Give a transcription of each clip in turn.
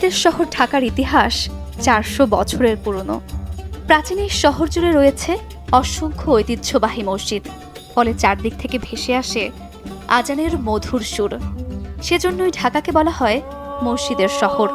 মসজিদের শহর ঢাকার ইতিহাস চারশো বছরের পুরনো। প্রাচীন এই শহর জুড়ে রয়েছে অসংখ্য ঐতিহ্যবাহী মসজিদ, ফলে চারদিক থেকে ভেসে আসে আজানের মধুর সুর। সেজন্যই ঢাকাকে বলা হয় মসজিদের শহর।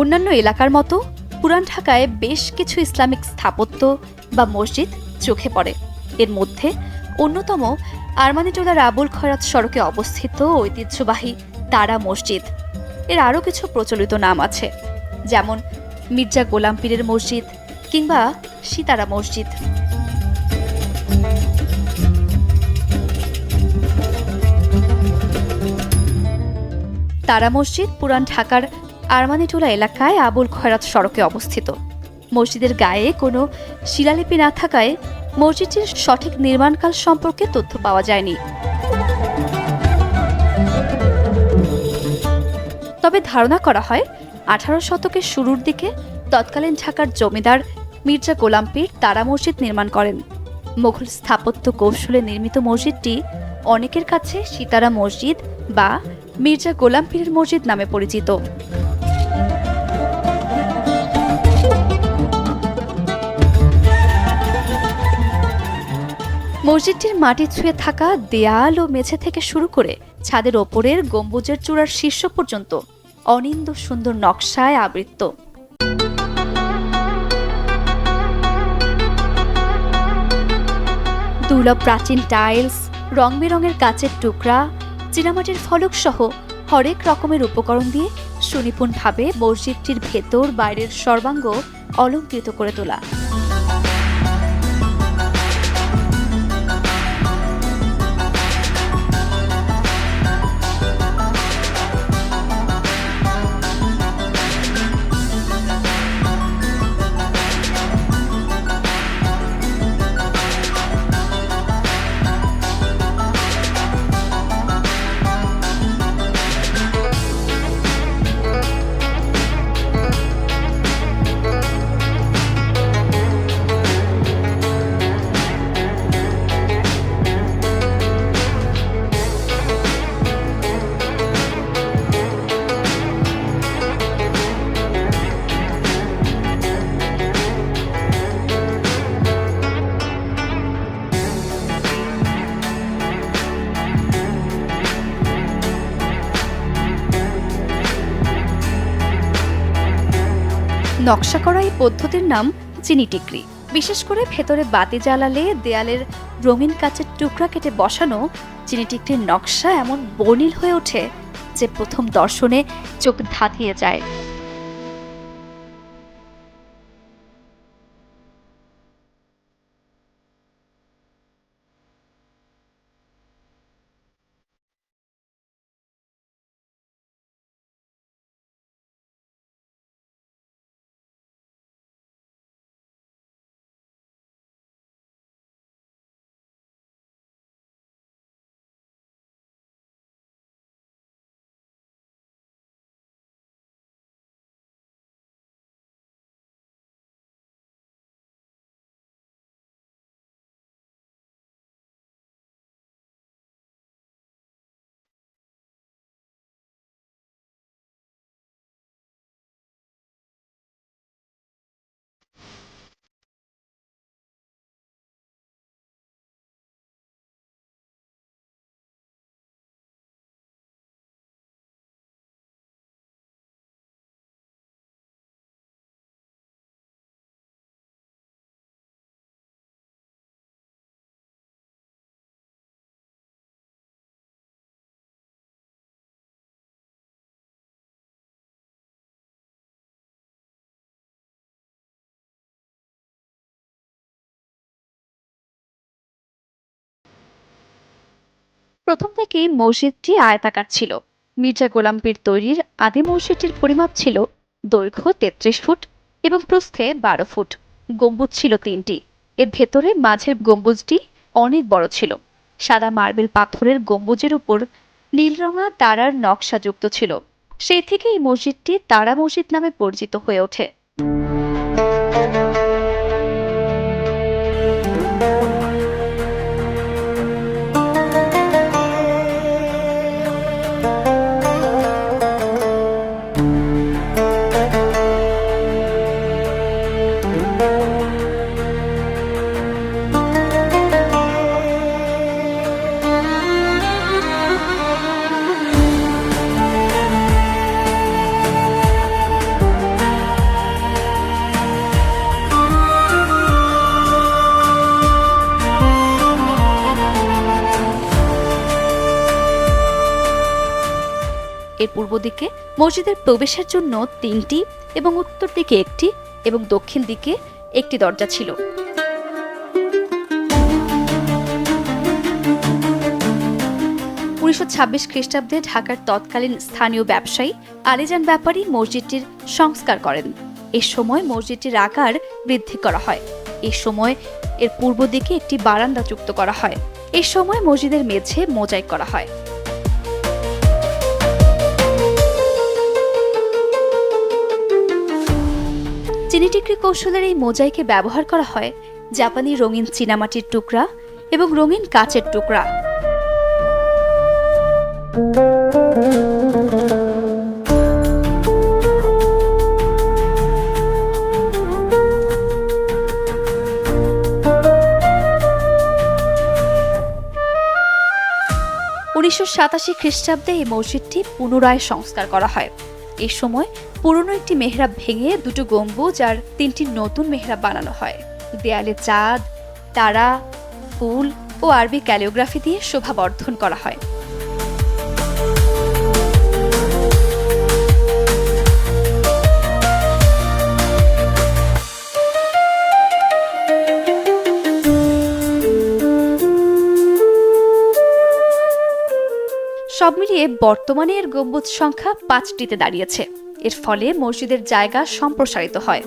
অন্যান্য এলাকার মতো পুরান ঢাকায় বেশ কিছু ইসলামিক স্থাপত্য বা মসজিদ চোখে পড়ে। এর মধ্যে অন্যতম আরমানিটোলার আবুল খয়রাত সড়কে অবস্থিত ঐতিহ্যবাহী তারা মসজিদ। এর আরও কিছু প্রচলিত নাম আছে, যেমন মির্জা গোলাম পীরের মসজিদ কিংবা সীতারা মসজিদ। তারা মসজিদ পুরান ঢাকার আরমানিটোলা এলাকায় আবুল খয়রাত সড়কে অবস্থিত। মসজিদের গায়ে কোনো শিলালিপি না থাকায় মসজিদটির সঠিক নির্মাণকাল সম্পর্কে তথ্য পাওয়া যায়নি। তবে ধারণা করা হয়, আঠারো শতকের শুরুর দিকে তৎকালীন ঢাকার জমিদার মির্জা গোলাম পীর তারা মসজিদ নির্মাণ করেন। মুঘল স্থাপত্য কৌশলে নির্মিত মসজিদটি অনেকের কাছে সীতারা মসজিদ বা মির্জা গোলাম পীরের মসজিদ নামে পরিচিত। মসজিদটির মাটি ছুঁয়ে থাকা দেয়াল ও মেঝে থেকে শুরু করে ছাদের ওপরের গম্বুজের চূড়ার শীর্ষ পর্যন্ত অনিন্দ সুন্দর নকশায় আবৃত দুর্লভ প্রাচীন টাইলস রং বেরঙের কাচের টুকরা, চীনামাটির ফলক সহ হরেক রকমের উপকরণ দিয়ে সুনিপুণভাবে মসজিদটির ভেতর বাইরের সর্বাঙ্গ অলঙ্কৃত করে তোলা। নকশা করা এই পদ্ধতির নাম চিনি টিকরি বিশেষ করে ভেতরে বাতি জ্বালালে দেয়ালের রঙিন কাচের টুকরা কেটে বসানো চিনি টিকরির নকশা এমন বনিল হয়ে ওঠে যে প্রথম দর্শনে চোখ ধাঁধিয়ে যায়। প্রথম থেকেই মসজিদটি আয়তাকার ছিল। মির্জা গোলাম পীর তৈরির আদি মসজিদটির পরিমাপ ছিল দৈর্ঘ্য তেত্রিশ ফুট এবং প্রস্থে বারো ফুট। গম্বুজ ছিল তিনটি। এর ভেতরে মাঝের গম্বুজটি অনেক বড় ছিল। সাদা মার্বেল পাথরের গম্বুজের উপর নীলরঙা তারার নকশাযুক্ত ছিল। সেই থেকে এই মসজিদটি তারা মসজিদ নামে পরিচিত হয়ে ওঠে। এর পূর্ব দিকে মসজিদের প্রবেশের জন্য তিনটি এবং উত্তর দিকে একটি এবং দক্ষিণ দিকে একটি দরজা ছিল। উনিশশো ছাব্বিশ খ্রিস্টাব্দে ঢাকার তৎকালীন স্থানীয় ব্যবসায়ী আলিজান ব্যাপারী মসজিদটির সংস্কার করেন। এ সময় মসজিদটির আকার বৃদ্ধি করা হয়। এ সময় এর পূর্ব দিকে একটি বারান্দা যুক্ত করা হয়। এ সময় মসজিদের মেঝে মোজাইক করা হয়। চিনিটিক্রি কৌশলের এই মোজাইকে ব্যবহার করা হয় জাপানি রঙিন চীনামাটির টুকরা এবং রঙিন কাচের টুকরা। উনিশশো সাতাশি খ্রিস্টাব্দে এই মসজিদটি পুনরায় সংস্কার করা হয়। এই সময় পুরনো একটি মেহরাব ভেঙে দুটো গম্বুজ আর তিনটি নতুন মেহরাব বানানো হয়। দেয়ালে চাঁদ, তারা, ফুল ও আরবি ক্যালিওগ্রাফি দিয়ে শোভা বর্ধন করা হয়। সব মিলিয়ে বর্তমানে এর গম্বুজ সংখ্যা পাঁচটিতে দাঁড়িয়েছে। এর ফলে মসজিদের জায়গা সম্প্রসারিত হয়।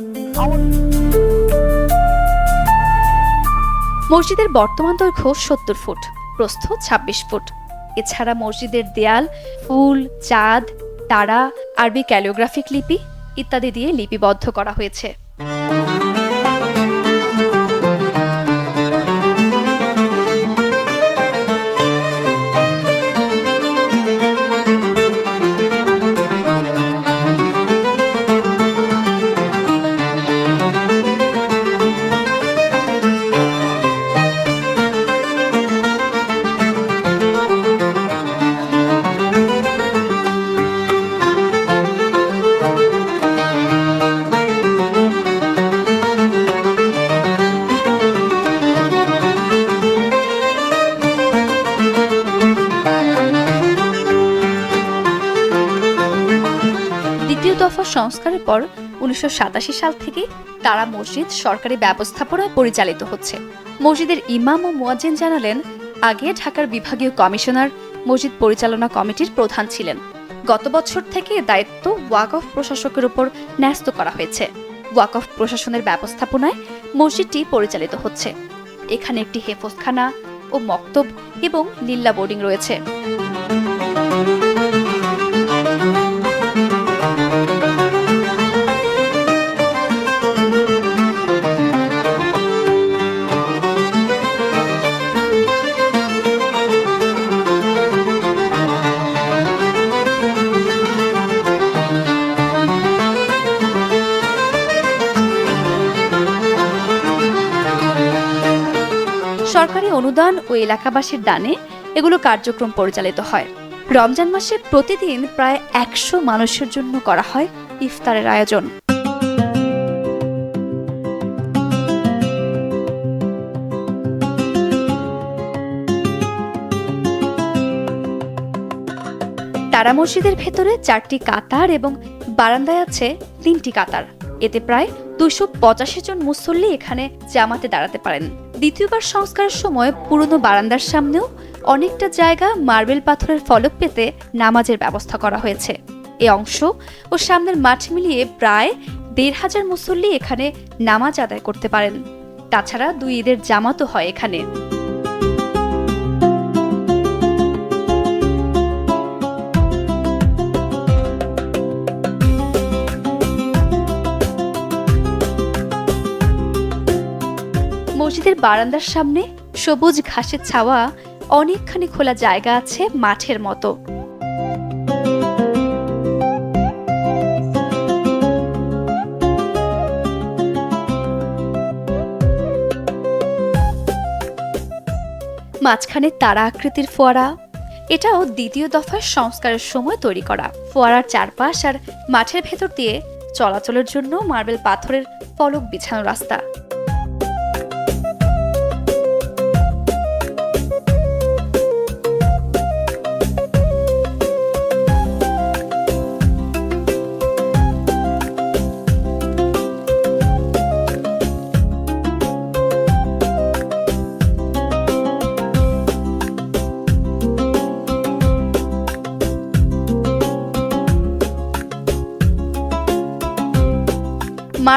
মসজিদের বর্তমান দৈর্ঘ্য সত্তর ফুট, প্রস্থ ২৬ ফুট। এছাড়া মসজিদের দেয়াল, ফুল, চাঁদ, তারা, আরবি ক্যালিওগ্রাফিক লিপি ইত্যাদি দিয়ে লিপিবদ্ধ করা হয়েছে। সংস্কারের পর উনিশশো সাতাশি সাল থেকে তারা মসজিদ সরকারি ব্যবস্থাপনায় পরিচালিত হচ্ছে। মসজিদের ইমাম ও মুয়াজ্জিন জানালেন, আগে ঢাকার বিভাগীয় কমিশনার, মসজিদ পরিচালনা কমিটির প্রধান ছিলেন। গত বছর থেকে দায়িত্ব ওয়াকফ প্রশাসকের উপর ন্যস্ত করা হয়েছে। ওয়াকফ প্রশাসনের ব্যবস্থাপনায় মসজিদটি পরিচালিত হচ্ছে। এখানে একটি হেফজখানা ও মক্তব এবং লিল্লা বোর্ডিং রয়েছে। অনুদান ও এলাকাবাসীর দানে এগুলো কার্যক্রম পরিচালিত হয়। রমজান মাসে প্রতিদিন প্রায় একশো মানুষের জন্য করা হয় ইফতারের আয়োজন। তারা মসজিদের ভেতরে চারটি কাতার এবং বারান্দায় আছে তিনটি কাতার। এতে প্রায় দুশো পঁচাশি জন মুসল্লি এখানে জামাতে দাঁড়াতে পারেন। দ্বিতীয়বার সংস্কারের সময় পুরনো বারান্দার সামনেও অনেকটা জায়গা মার্বেল পাথরের ফলক পেতে নামাজের ব্যবস্থা করা হয়েছে। এ অংশ ও সামনের মাঠ মিলিয়ে প্রায় দেড় হাজার মুসল্লি এখানে নামাজ আদায় করতে পারেন। তাছাড়া দুই ঈদের জামাতও হয় এখানে। মসজিদের বারান্দার সামনে সবুজ ঘাসের ছাওয়া অনেকখানি খোলা জায়গা আছে মাঠের মতো। মাঝখানে তারা আকৃতির ফোয়ারা। এটাও দ্বিতীয় দফার সংস্কারের সময় তৈরি করা। ফোয়ারার চারপাশ আর মাঠের ভেতর দিয়ে চলাচলের জন্য মার্বেল পাথরের ফলক বিছানো রাস্তা।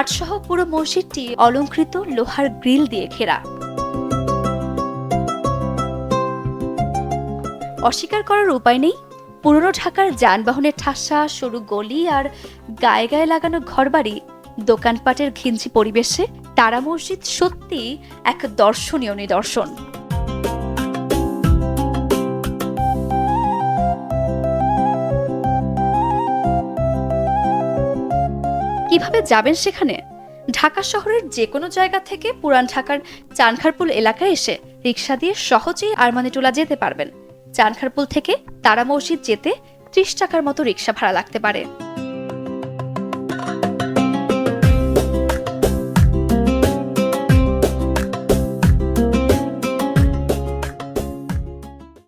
মাঠসহ পুরো মসজিদটি অলঙ্কৃত লোহার গ্রিল দিয়ে ঘেরা। অস্বীকার করার উপায় নেই। পুরনো ঢাকার যানবাহনের ঠাসা, সরু গলি আর গায়ে গায়ে লাগানো ঘরবাড়ি দোকানপাটের ঘিঞ্জি পরিবেশে তারা মসজিদ সত্যি এক দর্শনীয় নিদর্শন। কীভাবে যাবেন সেখানে? ঢাকা শহরের যে কোনো জায়গা থেকে পুরান ঢাকার চানখারপুল এলাকায় এসে রিক্সা দিয়ে সহজেই আরমানিটোলা যেতে পারবেন। চানখারপুল থেকে তারা মসজিদ যেতে ত্রিশ টাকার মতো রিক্সা ভাড়া লাগতে পারে।